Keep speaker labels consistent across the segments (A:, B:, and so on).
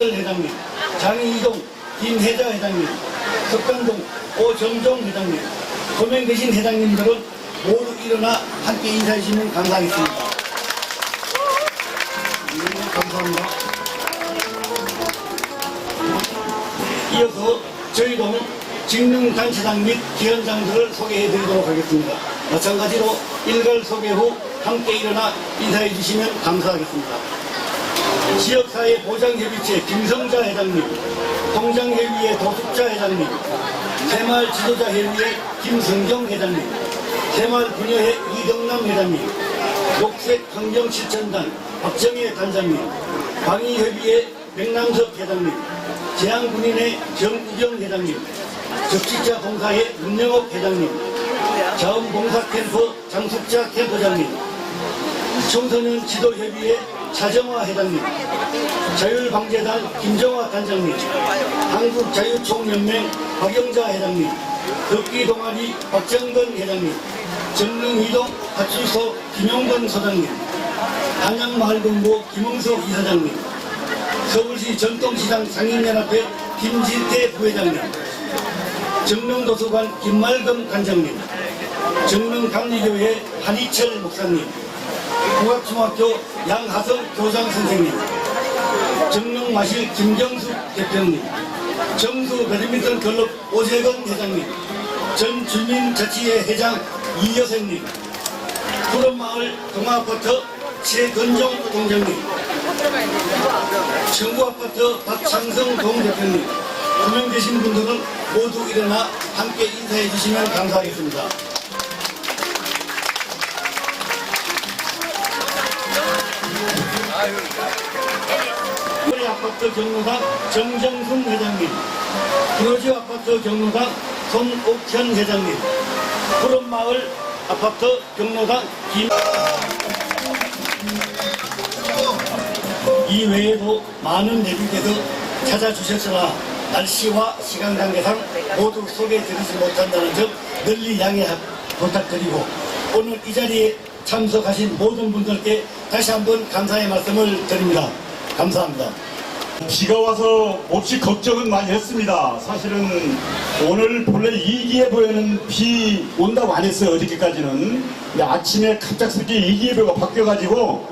A: 회장님, 장이동 김혜자 회장님, 석관동 오정종 회장님, 고명 계신 회장님들은 모두 일어나 함께 인사해 주시면 감사하겠습니다. 네, 감사합니다. 이어서 저희 동 직능단체장 및 기관장들을 소개해 드리도록 하겠습니다. 마찬가지로 일괄 소개 후 함께 일어나 인사해 주시면 감사하겠습니다. 지역사회 보장협의체 김성자 회장님, 동장회의회 도숙자 회장님, 새마을 지도자회의회 김성경 회장님, 새마을 분여회 이덕남 회장님, 녹색환경실천단 박정혜 단장님, 방위협의회 백남석 회장님, 재앙군인회 정우경 회장님, 적시자 봉사회 문영옥 회장님, 자원봉사 캠프 장숙자 캠프장님, 청소년 지도협의회 차정화 회장님, 자율방재단 김정화 단장님, 한국자유총연맹 박영자 회장님, 덕기동아리 박정근 회장님, 정릉이동 파출소 김용건 소장님, 한양마을본부 김홍석 이사장님, 서울시 전통시장 상인연합회 김진태 부회장님, 정릉도서관 김말금 관장님, 정릉감리교회 한희철 목사님, 국악중학교 양하성 교장 선생님, 정릉마실 김경숙 대표님, 정수 배드민턴 클럽 오재건 회장님, 전 주민자치회 회장 이여생님, 푸른마을 동아아파트 최건종 동장님, 청구아파트 박창성 동대표님, 구명되신 분들은 모두 일어나 함께 인사해 주시면 감사하겠습니다. 우리 아파트 경로당 정정순 회장님, 기로지 아파트 경로당 손옥현 회장님, 푸른마을 아파트 경로당 김 이외에도 많은 내빈께서 찾아주셨으나 날씨와 시간 관계상 모두 소개해드리지 못한다는 점 널리 양해 부탁드리고 오늘 이 자리에 참석하신 모든 분들께 다시 한번 감사의 말씀을 드립니다. 감사합니다.
B: 비가 와서 몹시 걱정은 많이 했습니다. 사실은 오늘 본래 이기예보에는 비 온다고 안 했어요. 어저께까지는. 근데 아침에 갑작스럽게 이기예보가 바뀌어가지고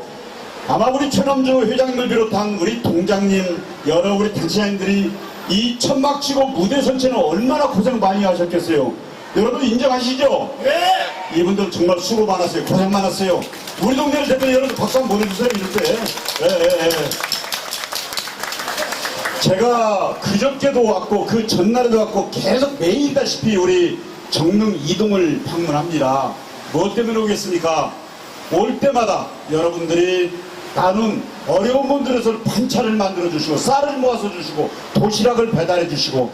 B: 아마 우리 최남주 회장님을 비롯한 우리 동장님, 여러 우리 단체장님들이 이 천막 치고 무대 선체는 얼마나 고생 많이 하셨겠어요. 여러분 인정하시죠?
A: 네!
B: 이분들 정말 수고 많았어요. 고생 많았어요. 우리 동네를 대표 여러분 박수 한번 보내주세요. 이럴 때. 예, 예, 예. 제가 그저께도 왔고 그 전날에도 왔고 계속 매일다시피 우리 정릉 이동을 방문합니다. 뭐 때문에 오겠습니까? 올 때마다 여러분들이 나눈 어려운 분들에서 반찬을 만들어 주시고 쌀을 모아서 주시고 도시락을 배달해 주시고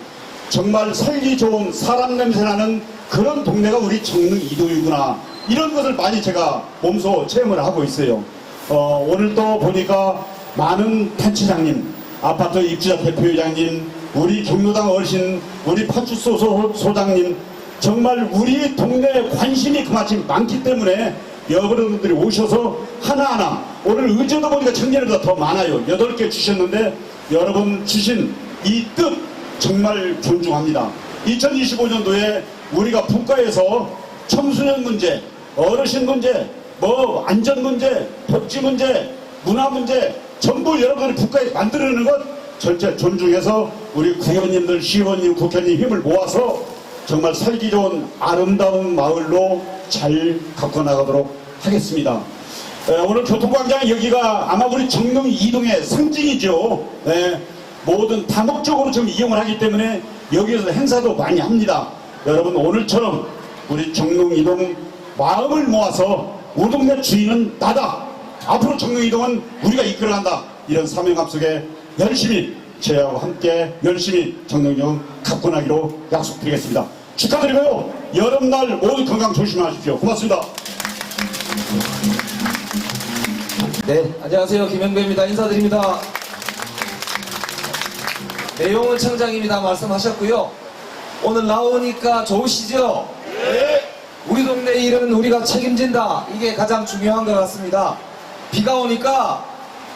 B: 정말 살기 좋은 사람 냄새 나는 그런 동네가 우리 정릉 이동이구나 이런 것을 많이 제가 몸소 체험을 하고 있어요. 어, 오늘 또 보니까 많은 단체장님 아파트 입주자 대표회장님, 우리 경로당 어르신, 우리 파출소 소- 소장님, 정말 우리 동네에 관심이 그만큼 많기 때문에 여러분들이 오셔서 하나하나 오늘 의제도 보니까 청년보다 더 많아요. 여덟 개 주셨는데 여러분 주신 이 뜻 정말 존중합니다. 2025년도에 우리가 국가에서 청소년 문제, 어르신 문제, 뭐 안전 문제, 복지 문제, 문화 문제 전부 여러분들이 국가에 만들어내는 것 절대 존중해서 우리 구의원님들, 시의원님, 국회의원님 힘을 모아서 정말 살기 좋은 아름다운 마을로 잘 갖고 나가도록 하겠습니다. 에, 오늘 교통광장 여기가 아마 우리 정릉 이동의 상징이죠. 에, 모든 다목적으로 좀 이용을 하기 때문에 여기에서 행사도 많이 합니다. 여러분 오늘처럼 우리 정릉 이동 마음을 모아서 우리 동네 주인은 나다. 앞으로 정릉 이동은 우리가 이끌어간다. 이런 사명감 속에 열심히 저희하고 함께 열심히 정릉 이동 갖고 나기로 약속드리겠습니다. 축하드리고요. 여름날 모두 건강 조심하십시오. 고맙습니다.
C: 네, 안녕하세요. 김영배입니다. 인사드립니다. 내용은 청장입니다. 말씀하셨고요. 오늘 나오니까 좋으시죠? 우리 동네 일은 우리가 책임진다. 이게 가장 중요한 것 같습니다. 비가 오니까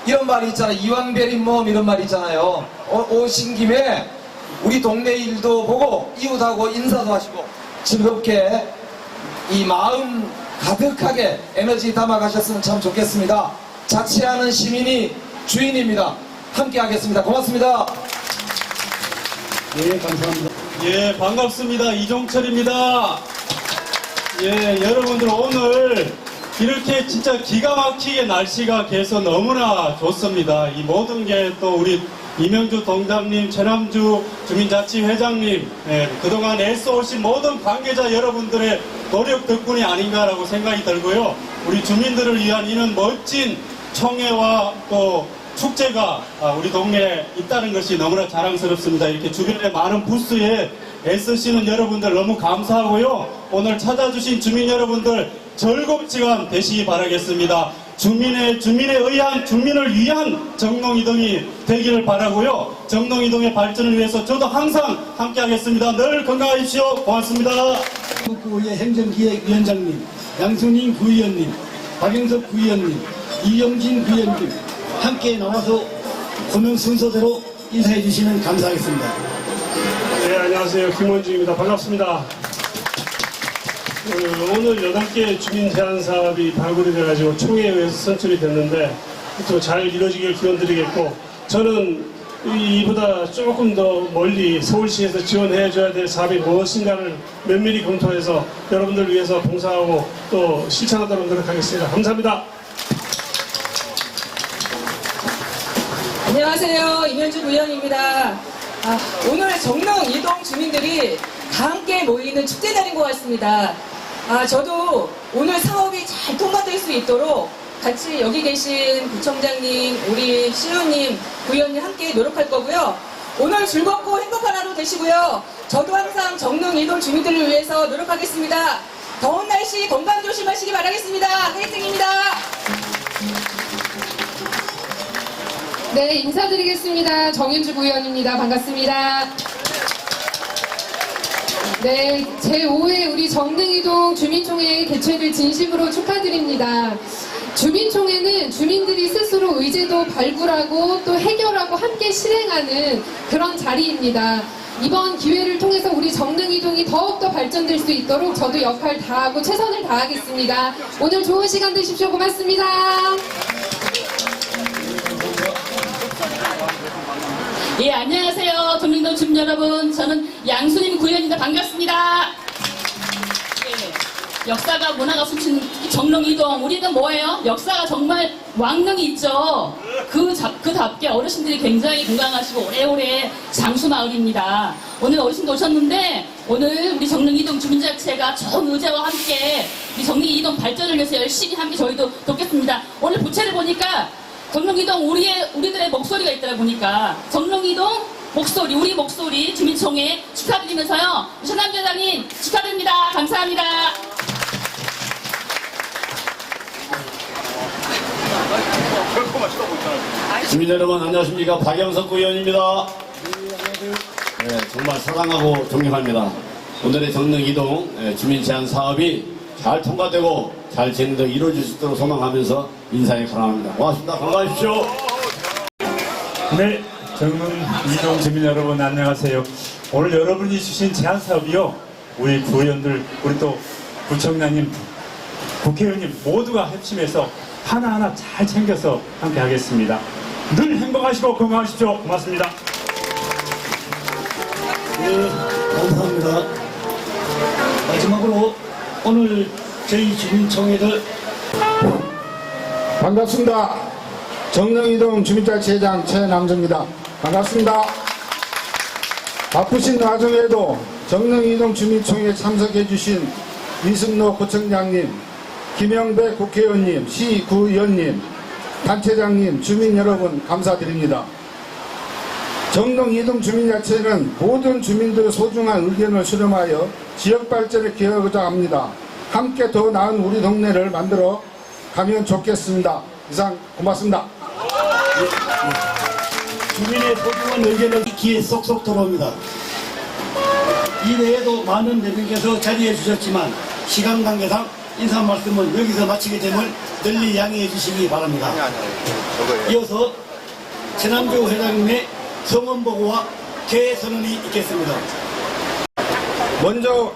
C: 이런 말이 있잖아요. 이왕별인 몸 이런 말 있잖아요. 어, 오신 김에 우리 동네 일도 보고 이웃하고 인사도 하시고 즐겁게 이 마음 가득하게 에너지 담아 가셨으면 참 좋겠습니다. 자치하는 시민이 주인입니다. 함께 하겠습니다. 고맙습니다.
A: 네, 감사합니다.
D: 예, 반갑습니다. 이종철입니다. 예, 여러분들 오늘 이렇게 진짜 기가 막히게 날씨가 계속 너무나 좋습니다. 이 모든 게 또 우리 이명주 동장님, 최남주 주민자치회장님, 예, 그동안 애써오신 모든 관계자 여러분들의 노력 덕분이 아닌가라고 생각이 들고요. 우리 주민들을 위한 이런 멋진 청해와 또 축제가 아, 우리 동네에 있다는 것이 너무나 자랑스럽습니다. 이렇게 주변에 많은 부스에 애쓰시는 여러분들 너무 감사하고요. 오늘 찾아주신 주민 여러분들 시간 되시기 바라겠습니다. 주민의 주민에 의한 주민을 위한 정농이동이 되기를 바라고요. 정농이동의 발전을 위해서 저도 항상 함께하겠습니다. 늘 건강하십시오. 고맙습니다.
A: 국구의 행정기획위원장님, 양순인 부위원님, 박영석 부위원님, 이영진 부위원님 함께 나와서 고명 순서대로 인사해 주시면 감사하겠습니다.
E: 네, 안녕하세요. 김원중입니다. 반갑습니다. 어, 오늘 8개 주민 제안 사업이 발굴이 돼가지고 총회에 의해서 선출이 됐는데 또 잘 이루어지길 기원 드리겠고 저는 이- 이보다 조금 더 멀리 서울시에서 지원해 줘야 될 사업이 무엇인가를 면밀히 검토해서 여러분들 위해서 봉사하고 또 실천하도록 노력하겠습니다. 감사합니다.
F: 안녕하세요. 이면주 부위원입니다. 아, 오늘 정릉 이동 주민들이 다 함께 모이는 축제 날인 것 같습니다. 아, 저도 오늘 사업이 잘 통과될 수 있도록 같이 여기 계신 구청장님, 우리 시의원님, 부위원님 함께 노력할 거고요. 오늘 즐겁고 행복한 하루 되시고요. 저도 항상 정릉 이동 주민들을 위해서 노력하겠습니다. 더운 날씨 건강 조심하시기 바라겠습니다. 화이팅입니다.
G: 네, 인사드리겠습니다. 정윤주 부위원입니다. 반갑습니다. 네, 제5회 우리 정릉이동 주민총회 개최를 진심으로 축하드립니다. 주민총회는 주민들이 스스로 의제도 발굴하고 또 해결하고 함께 실행하는 그런 자리입니다. 이번 기회를 통해서 우리 정릉이동이 더욱더 발전될 수 있도록 저도 역할 다하고 최선을 다하겠습니다. 오늘 좋은 시간 되십시오. 고맙습니다.
H: 예, 안녕하세요. 동민동 주민 여러분. 저는 양수님 구현입니다. 반갑습니다. 예, 역사가 문화가 특히 정릉이동. 우리는 뭐예요? 역사가 정말 왕릉이 있죠. 그, 잡, 그답게 어르신들이 굉장히 건강하시고 오래오래 장수마을입니다. 오늘 어르신도 오셨는데 오늘 우리 정릉이동 주민자체가 좋은 의제와 함께 우리 정릉이동 발전을 위해서 열심히 함께 저희도 돕겠습니다. 오늘 부채를 보니까 정릉이동 우리의 우리들의 목소리가 있더라 보니까 정릉이동 목소리 우리 목소리 주민총회 축하드리면서요 최남주 회장님 축하드립니다 감사합니다.
I: 주민 여러분 안녕하십니까 박영석 구의원입니다. 네, 정말 사랑하고 존경합니다. 오늘의 정릉 이동 예, 주민 제한 사업이 잘 통과되고 잘 진행되고 이루어질 수 있도록 소망하면서 인사에 감사합니다. 고맙습니다. 건강하십시오.
J: 네, 정문 이동 주민 여러분 안녕하세요. 오늘 여러분이 주신 제안 사업이요. 우리 구의원들, 우리 또 구청장님, 국회의원님 모두가 합심해서 하나하나 잘 챙겨서 함께 하겠습니다. 늘 행복하시고 건강하십시오. 고맙습니다.
A: 네, 감사합니다. 마지막으로 오늘 저희 주민총회를
K: 반갑습니다. 정릉이동 주민자치회장 최남정입니다. 반갑습니다. 바쁘신 와중에도 정릉이동 주민총회에 참석해 주신 이승로 구청장님, 김영배 국회의원님, 시구의원님, 단체장님, 주민 여러분 감사드립니다. 정릉 이동 주민자치회는 모든 주민들의 소중한 의견을 수렴하여 지역 발전에 기여하고자 합니다. 함께 더 나은 우리 동네를 만들어 가면 좋겠습니다. 이상 고맙습니다.
A: 주민의 소중한 의견을 귀에 쏙쏙 들어옵니다. 이외에도 많은 대변께서 자리해 주셨지만 시간 관계상 인사 말씀을 여기서 마치게 됨을 널리 양해해 주시기 바랍니다. 이어서 최남조 회장님의 성원 보고와 개선언이 있겠습니다.
K: 먼저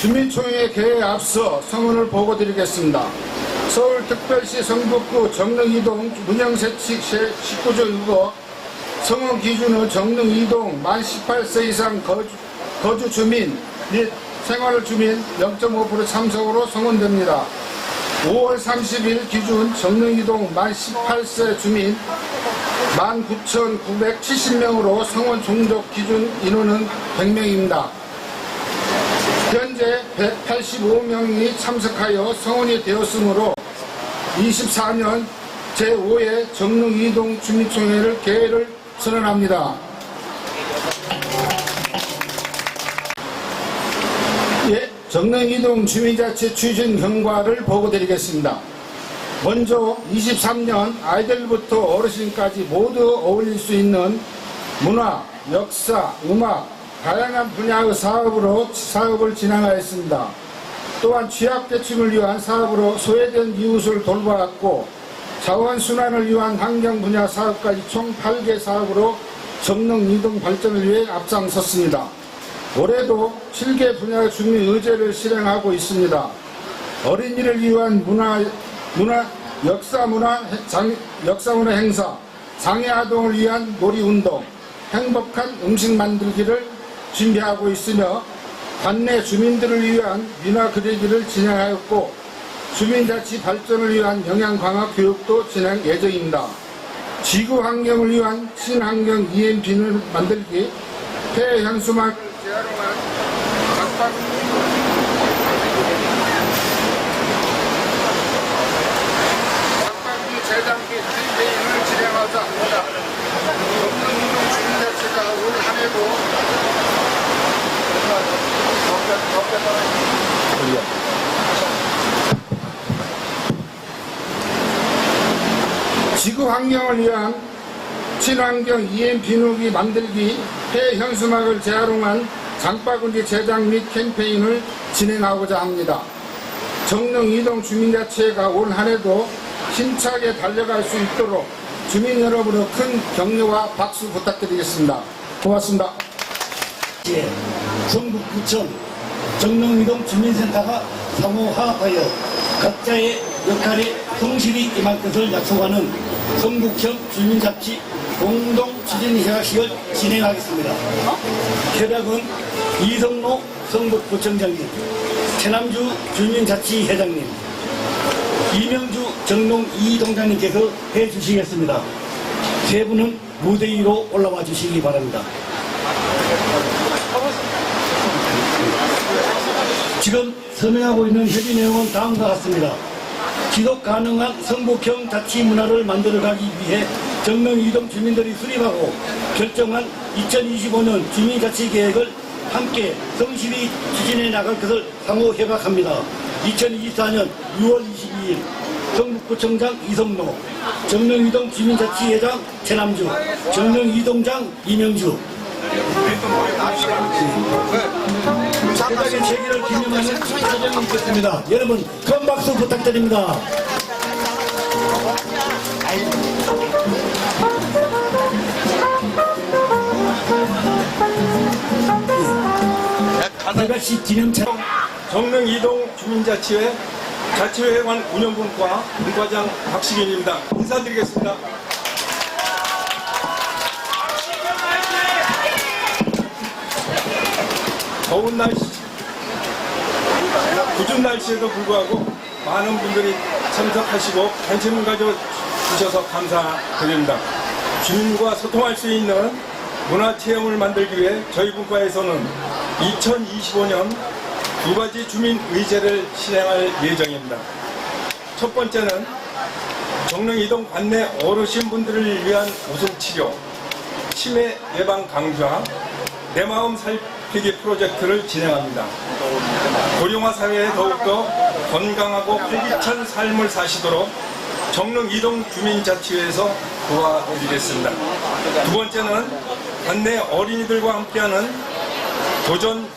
K: 주민총회 개회에 앞서 성원을 보고드리겠습니다. 서울특별시 성북구 정릉이동 문영세칙 19조 6호 성원 기준은 정릉이동 만 18세 이상 거주, 거주 주민 및 생활 주민 0.5% 참석으로 성원됩니다. 5월 30일 기준 정릉이동 만 18세 주민 19,970명으로 성원 종족 기준 인원은 100명입니다. 현재 185명이 참석하여 성원이 되었으므로 24년 제5회 정릉 이동 주민총회를 개회를 선언합니다. 예, 정릉 이동 주민자치 추진 경과를 보고드리겠습니다. 먼저 23년 아이들부터 어르신까지 모두 어울릴 수 있는 문화, 역사, 음악, 다양한 분야의 사업으로 사업을 진행하였습니다. 또한 취약계층을 위한 사업으로 소외된 이웃을 돌보았고 자원순환을 위한 환경 분야 사업까지 총 8개 사업으로 정릉 이동 발전을 위해 앞장섰습니다. 올해도 7개 분야의 주민 의제를 실행하고 있습니다. 어린이를 위한 문화, 문화, 역사 문화, 장, 역사 문화 행사, 장애 아동을 위한 놀이 운동, 행복한 음식 만들기를 준비하고 있으며 관내 주민들을 위한 민화 그리기를 진행하였고 주민자치 발전을 위한 영양 강화 교육도 진행 예정입니다. 지구 환경을 위한 친환경 EMP를 만들기, 폐 현수막 재활용한 각박 각박이 제작기 캠페인을 진행하자 합니다. 전문운동 주민자치가 올 한해도 지구 환경을 위한 친환경 EM 비누기 만들기 폐 현수막을 재활용한 장바구니 제작 및 캠페인을 진행하고자 합니다. 정릉 이동 주민자치회가 올 한해도 힘차게 달려갈 수 있도록 주민 여러분의 큰 격려와 박수 부탁드리겠습니다. 고맙습니다.
A: 예, 성북구청 정릉이동 주민센터가 상호 화합하여 각자의 역할에 성실히 임할 것을 약속하는 성북형 주민자치 공동 추진 협약식을 진행하겠습니다. 협약은 이성로 성북구청장님, 최남주 주민자치회장님, 이명주 정농 이동장님께서 해주시겠습니다. 세 분은 무대 위로 올라와 주시기 바랍니다. 지금 서명하고 있는 협의 내용은 다음과 같습니다. 지속 가능한 성북형 자치 문화를 만들어가기 위해 정릉 이동 주민들이 수립하고 결정한 2025년 주민자치 계획을 함께 성실히 추진해 나갈 것을 상호 협약합니다. 2024년 6월 22일 성북구청장 이성노, 정릉 이동 주민자치회장 최남주, 정릉 이동장 이명주, 세상의 체계를 기념하는 사정이 있겠습니다. 여러분, 큰 박수 부탁드립니다. 대가시 기념차
D: 정릉 이동 주민자치회 자치회관 운영분과 분과장 박시균입니다. 인사드리겠습니다. 더운 날씨, 궂은 날씨에도 불구하고 많은 분들이 참석하시고 관심을 가져주셔서 감사드립니다. 주민과 소통할 수 있는 문화체험을 만들기 위해 저희 분과에서는 2025년 두 가지 주민 의제를 실행할 예정입니다. 첫 번째는 정릉 이동 관내 어르신분들을 위한 우선 치료, 치매 예방 강좌, 내 마음 살 피기 프로젝트를 진행합니다. 고령화 사회에 더욱더 건강하고 활기찬 삶을 사시도록 정릉 이동 주민자치회에서 도와드리겠습니다. 두 번째는 관내 어린이들과 함께하는 도전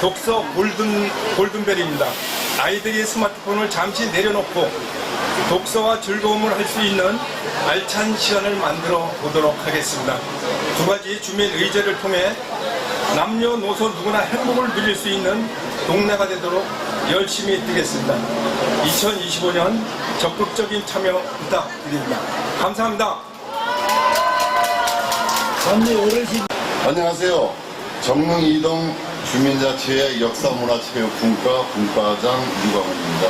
D: 독서 골든, 골든벨입니다. 아이들이 스마트폰을 잠시 내려놓고 독서와 즐거움을 할 수 있는 알찬 시간을 만들어 보도록 하겠습니다. 두 가지 주민 의제를 통해 남녀노소 누구나 행복을 누릴 수 있는 동네가 되도록 열심히 뛰겠습니다. 2025년 적극적인 참여 부탁드립니다. 감사합니다.
L: 안녕하세요. 정릉 이동 주민자치회 역사문화체육분과 분과장 유광훈입니다.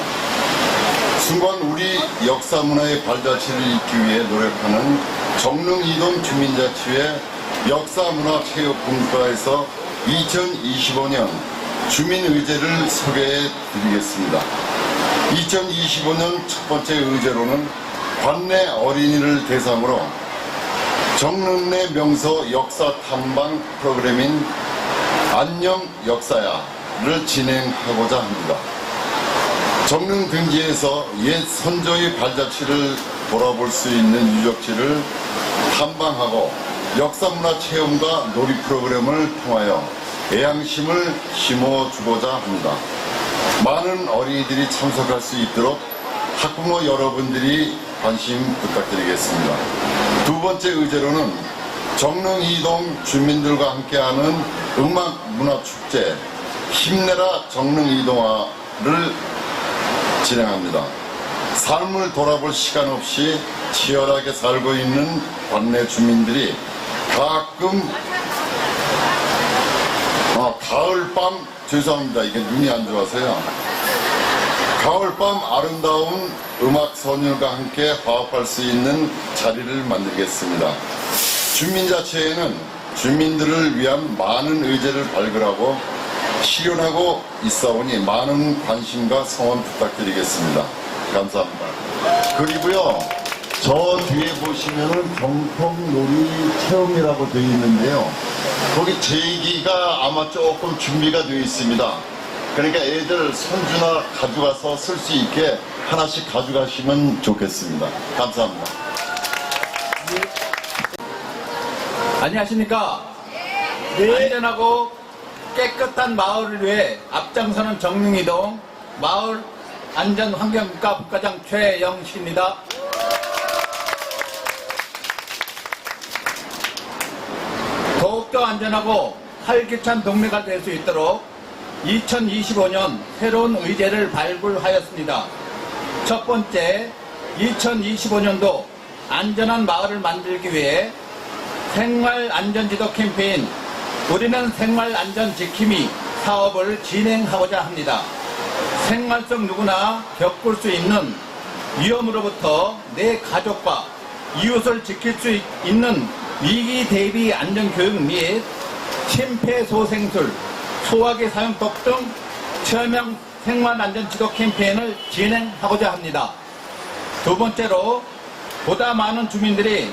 L: 순간 우리 역사문화의 발자취를 잇기 위해 노력하는 정릉 이동 주민자치회 역사문화체육분과에서 2025년 주민의제를 소개해 드리겠습니다. 2025년 첫 번째 의제로는 관내 어린이를 대상으로 정릉 내 명소 역사 탐방 프로그램인 안녕 역사야를 진행하고자 합니다. 정릉 등지에서 옛 선조의 발자취를 돌아볼 수 있는 유적지를 탐방하고 역사문화 체험과 놀이 프로그램을 통하여 애양심을 심어주고자 합니다. 많은 어린이들이 참석할 수 있도록 학부모 여러분들이 관심 부탁드리겠습니다. 두 번째 의제로는 정릉 이동 주민들과 함께하는 음악 문화 축제 힘내라 정릉 이동화를 진행합니다. 삶을 돌아볼 시간 없이 치열하게 살고 있는 관내 주민들이 가끔 아, 가을밤 죄송합니다. 이게 눈이 안 좋아서요. 가을밤 아름다운 음악 선율과 함께 화합할 수 있는 자리를 만들겠습니다. 주민자치회는 주민들을 위한 많은 의제를 발굴하고 실현하고 있사오니 많은 관심과 성원 부탁드리겠습니다. 감사합니다. 그리고요, 저 뒤에 보시면은 경통놀이 체험이라고 되어 있는데요. 거기 제기가 아마 조금 준비가 되어 있습니다. 그러니까 애들 손주나 가져가서 쓸 수 있게 하나씩 가져가시면 좋겠습니다. 감사합니다.
M: 안녕하십니까? 안전하고 깨끗한 마을을 위해 앞장서는 정릉이동 마을 안전환경국가 국가장 최영식입니다. 더욱더 안전하고 활기찬 동네가 될 수 있도록 2025년 새로운 의제를 발굴하였습니다. 첫 번째, 2025년도 안전한 마을을 만들기 위해 생활 안전지도 캠페인 우리는 생활 안전 지킴이 사업을 진행하고자 합니다. 생활 속 누구나 겪을 수 있는 위험으로부터 내 가족과 이웃을 지킬 수 있는 위기 대비 안전 교육 및 심폐소생술, 소화기 사용법 등 체험형 생활 안전 지도 캠페인을 진행하고자 합니다. 두 번째로 보다 많은 주민들이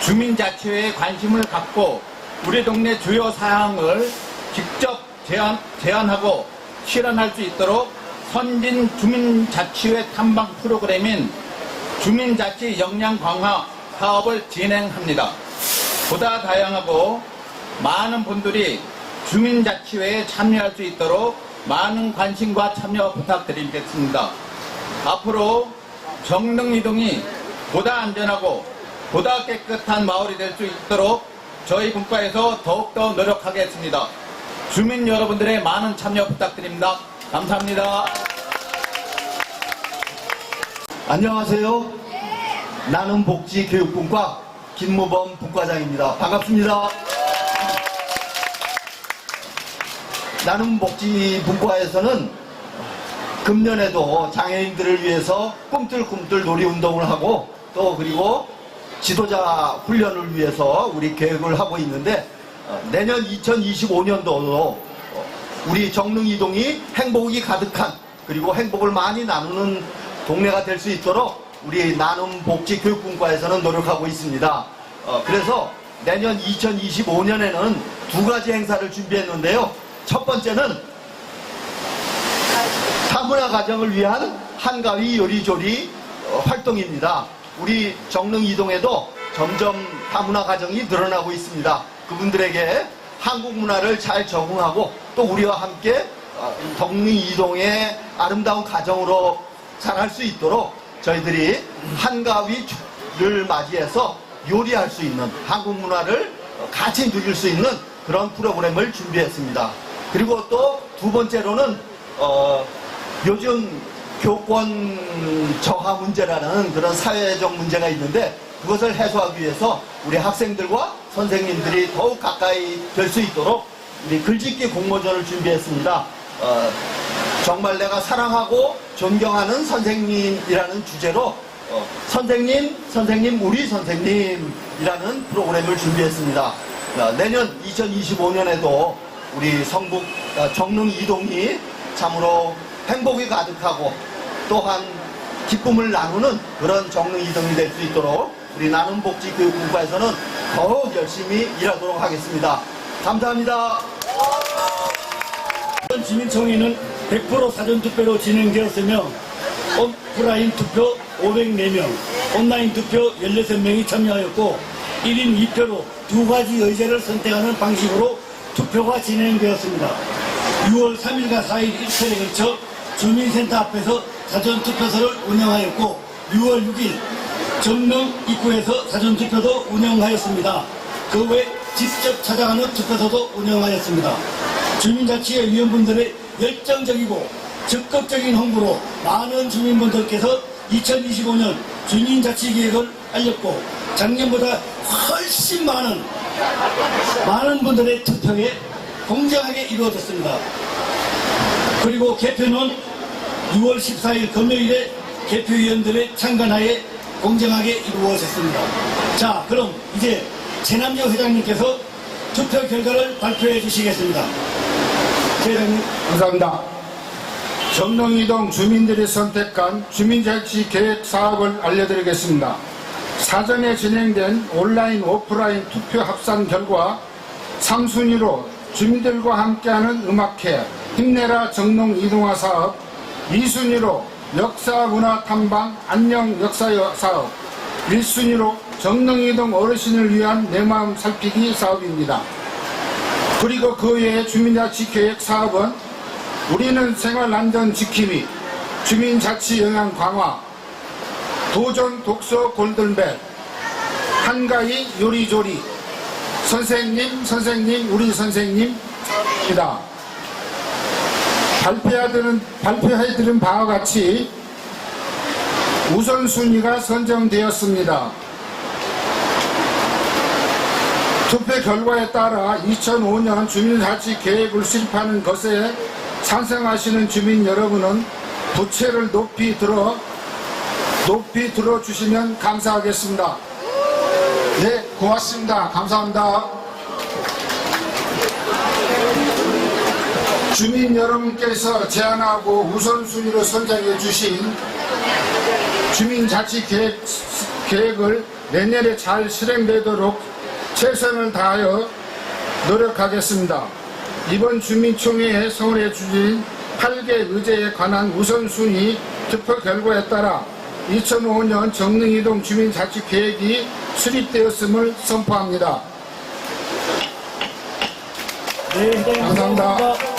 M: 주민자치회에 관심을 갖고 우리 동네 주요 사항을 직접 제안, 제안하고 실현할 수 있도록 선진 주민자치회 탐방 프로그램인 주민자치 역량 강화 사업을 진행합니다. 보다 다양하고 많은 분들이 주민자치회에 참여할 수 있도록 많은 관심과 참여 부탁드리겠습니다. 앞으로 정릉이동이 보다 안전하고 보다 깨끗한 마을이 될 수 있도록 저희 분과에서 더욱더 노력하겠습니다. 주민 여러분들의 많은 참여 부탁드립니다. 감사합니다.
N: 안녕하세요. 나는 복지 교육분과 김무범 분과장입니다. 반갑습니다. 나는 복지 분과에서는 금년에도 장애인들을 위해서 꿈틀꿈틀 놀이 운동을 하고 또 그리고 지도자 훈련을 위해서 우리 계획을 하고 있는데 어, 내년 2025년도도 우리 정릉 이동이 행복이 가득한 그리고 행복을 많이 나누는 동네가 될 수 있도록 우리 나눔 복지 교육분과에서는 노력하고 있습니다. 어, 그래서 내년 2025년에는 두 가지 행사를 준비했는데요. 첫 번째는 다문화 가정을 위한 한가위 요리조리 어, 활동입니다. 우리 정릉 이동에도 점점 다문화 가정이 늘어나고 있습니다. 그분들에게 한국 문화를 잘 적응하고 또 우리와 함께 어, 정릉 이동의 아름다운 가정으로 자랄 수 있도록 저희들이 한가위를 맞이해서 요리할 수 있는 한국 문화를 같이 누릴 수 있는 그런 프로그램을 준비했습니다. 그리고 또 두 번째로는 어, 요즘 교권 저하 문제라는 그런 사회적 문제가 있는데 그것을 해소하기 위해서 우리 학생들과 선생님들이 더욱 가까이 될 수 있도록 우리 글짓기 공모전을 준비했습니다. 어, 정말 내가 사랑하고 존경하는 선생님이라는 주제로 어, 선생님, 선생님, 우리 선생님이라는 프로그램을 준비했습니다. 어, 내년 2025년에도 우리 성북 어, 정릉 이동이 참으로 행복이 가득하고 또한 기쁨을 나누는 그런 정릉 이동이 될 수 있도록 우리 나눔복지교육국가에서는 더욱 열심히 일하도록 하겠습니다. 감사합니다.
A: 주민총회는 100% 사전투표로 진행되었으며 오프라인 투표 504명, 온라인 투표 16명이 참여하였고 1인 2표로 두 가지 의제를 선택하는 방식으로 투표가 진행되었습니다. 6월 3일과 4일 일주일에 걸쳐 주민센터 앞에서 사전투표소를 운영하였고 6월 6일 정릉 입구에서 사전투표도 운영하였습니다. 그 외 직접 찾아가는 투표소도 운영하였습니다. 주민자치회 위원분들의 열정적이고 적극적인 홍보로 많은 주민분들께서 2025년 주민자치계획을 알렸고 작년보다 훨씬 많은 많은 분들의 투표에 공정하게 이루어졌습니다. 그리고 개표는 6월 14일 금요일에 개표위원들의 참관하에 공정하게 이루어졌습니다. 자, 그럼 이제 최남조 회장님께서 투표 결과를 발표해 주시겠습니다. 회장님.
K: 감사합니다. 정릉이동 주민들이 선택한 주민자치 계획 사업을 알려드리겠습니다. 사전에 진행된 온라인 오프라인 투표 합산 결과 상순위로 주민들과 함께하는 음악회 힘내라 정릉 이동화 사업 2순위로 역사 문화 탐방 안녕 역사 사업 1순위로 정릉 이동 어르신을 위한 내 마음 살피기 사업입니다. 그리고 그 외에 주민자치 계획 사업은 우리는 생활안전 지킴이, 주민자치 영향 강화, 도전 독서 골든벨, 한가위 요리조리, 선생님, 선생님, 우리 선생님입니다. 발표해드린, 발표해드린 바와 같이 우선순위가 선정되었습니다. 투표 결과에 따라 2005년 주민자치 계획을 수립하는 것에 찬성하시는 주민 여러분은 부채를 높이 들어 높이 들어주시면 감사하겠습니다. 네, 고맙습니다. 감사합니다. 주민 여러분께서 제안하고 우선순위로 선정해 주신 주민자치 계획, 계획을 내년에 잘 실행되도록 최선을 다하여 노력하겠습니다. 이번 주민총회에 서울에 주신 8개 의제에 관한 우선순위 투표 결과에 따라 2005년 정릉이동 주민자치계획이 수립되었음을 선포합니다.
A: 네, 회장님.
K: 감사합니다.